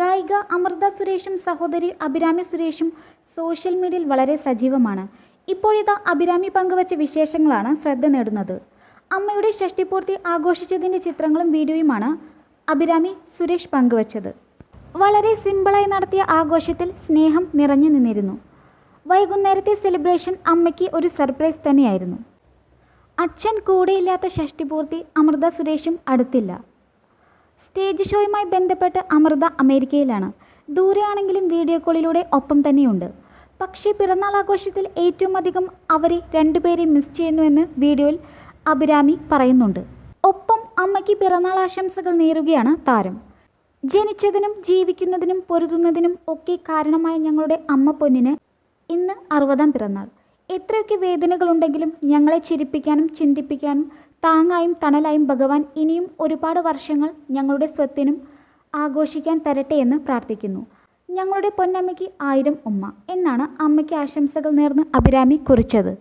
ഗായിക അമൃത സുരേഷും സഹോദരി അഭിരാമി സുരേഷും സോഷ്യൽ മീഡിയയിൽ വളരെ സജീവമാണ്. ഇപ്പോഴിതാ അഭിരാമി പങ്കുവച്ച വിശേഷങ്ങളാണ് ശ്രദ്ധ നേടുന്നത്. അമ്മയുടെ ഷഷ്ടിപൂർത്തി ആഘോഷിച്ചതിന്റെ ചിത്രങ്ങളും വീഡിയോയുമാണ് അഭിരാമി സുരേഷ് പങ്കുവച്ചത്. വളരെ സിമ്പിളായി നടത്തിയ ആഘോഷത്തിൽ സ്നേഹം നിറഞ്ഞു നിന്നിരുന്നു. വൈകുന്നേരത്തെ സെലിബ്രേഷൻ അമ്മയ്ക്ക് ഒരു സർപ്രൈസ് തന്നെയായിരുന്നു. അച്ഛൻ കൂടെയില്ലാത്ത ഷഷ്ടിപൂർത്തി അമൃത സുരേഷും അടുത്തില്ല. സ്റ്റേജ് ഷോയുമായി ബന്ധപ്പെട്ട് അമൃത അമേരിക്കയിലാണ്. ദൂരെയാണെങ്കിലും വീഡിയോ കോളിലൂടെ ഒപ്പം തന്നെയുണ്ട്. പക്ഷേ പിറന്നാൾ ആഘോഷത്തിൽ ഏറ്റവും അധികം അവരെ രണ്ടുപേരെ മിസ് ചെയ്യുന്നുവെന്ന് വീഡിയോയിൽ അഭിരാമി പറയുന്നുണ്ട്. ഒപ്പം അമ്മയ്ക്ക് പിറന്നാൾ ആശംസകൾ നേരുകയാണ് താരം. ജനിച്ചതിനും ജീവിക്കുന്നതിനും പൊരുതുന്നതിനും ഒക്കെ കാരണമായ ഞങ്ങളുടെ അമ്മ പൊന്നിന് ഇന്ന് അറുപതാം പിറന്നാൾ. എത്രയൊക്കെ വേദനകളുണ്ടെങ്കിലും ഞങ്ങളെ ചിരിപ്പിക്കാനും ചിന്തിപ്പിക്കാനും താങ്ങായും തണലായും ഭഗവാൻ ഇനിയും ഒരുപാട് വർഷങ്ങൾ ഞങ്ങളുടെ സ്വത്തിനും ആഘോഷിക്കാൻ തരട്ടെ എന്ന് പ്രാർത്ഥിക്കുന്നു. ഞങ്ങളുടെ പൊന്നമ്മയ്ക്ക് ആയിരം ഉമ്മ. എന്നാണ് അമ്മയ്ക്ക് ആശംസകൾ നേർന്ന് അഭിരാമി കുറിച്ചത്.